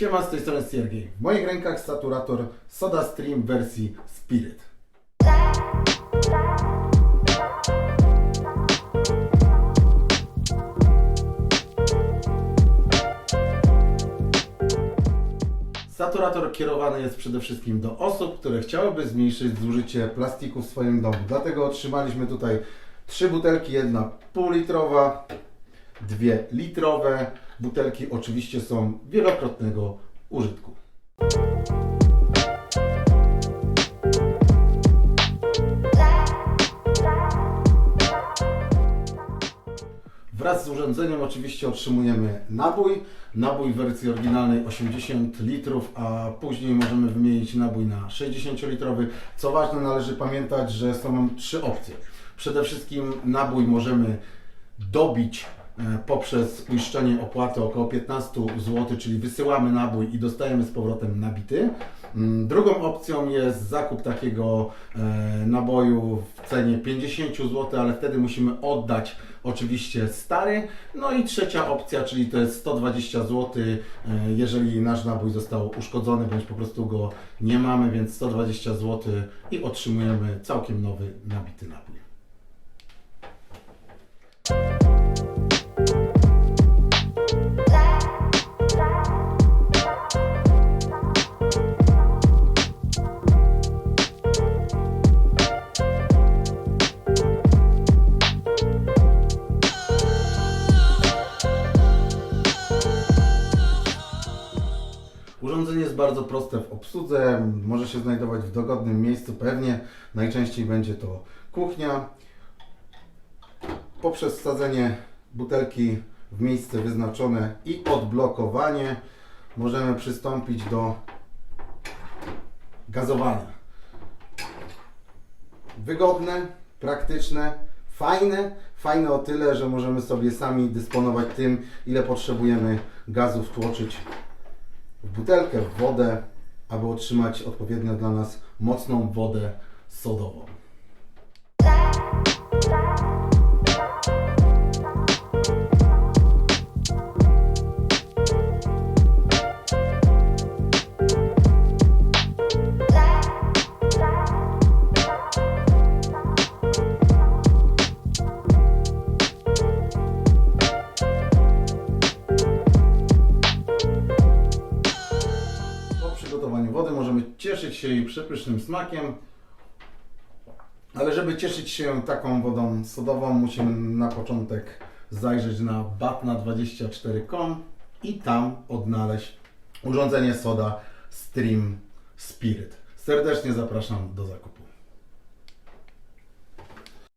Siema, z tej strony Siergiej. W moich rękach saturator Soda Stream wersji Spirit. Saturator kierowany jest przede wszystkim do osób, które chciałyby zmniejszyć zużycie plastiku w swoim domu. Dlatego otrzymaliśmy tutaj trzy butelki, jedna półlitrowa, dwie litrowe. Butelki oczywiście są wielokrotnego użytku. Wraz z urządzeniem oczywiście otrzymujemy nabój. Nabój w wersji oryginalnej 80 litrów, a później możemy wymienić nabój na 60 litrowy. Co ważne, należy pamiętać, że są trzy opcje. Przede wszystkim nabój możemy dobić poprzez uiszczenie opłaty około 15 zł, czyli wysyłamy nabój i dostajemy z powrotem nabity. Mm, Drugą opcją jest zakup takiego e, naboju w cenie 50 zł, ale wtedy musimy oddać oczywiście stary. No i trzecia opcja, czyli to jest 120 zł, e, jeżeli nasz nabój został uszkodzony, bądź po prostu go nie mamy, więc 120 zł i otrzymujemy całkiem nowy nabity nabój. Urządzenie jest bardzo proste w obsłudze, może się znajdować w dogodnym miejscu, pewnie najczęściej będzie to kuchnia. Poprzez wsadzenie butelki w miejsce wyznaczone i odblokowanie możemy przystąpić do gazowania. Wygodne, praktyczne, fajne. Fajne o tyle, że możemy sobie sami dysponować tym, ile potrzebujemy gazu wtłoczyć w butelkę, w wodę, aby otrzymać odpowiednio dla nas mocną wodę sodową. Wody możemy cieszyć się jej przepysznym smakiem. Ale żeby cieszyć się taką wodą sodową, musimy na początek zajrzeć na batna24.com i tam odnaleźć urządzenie soda Stream Spirit. Serdecznie zapraszam do zakupu.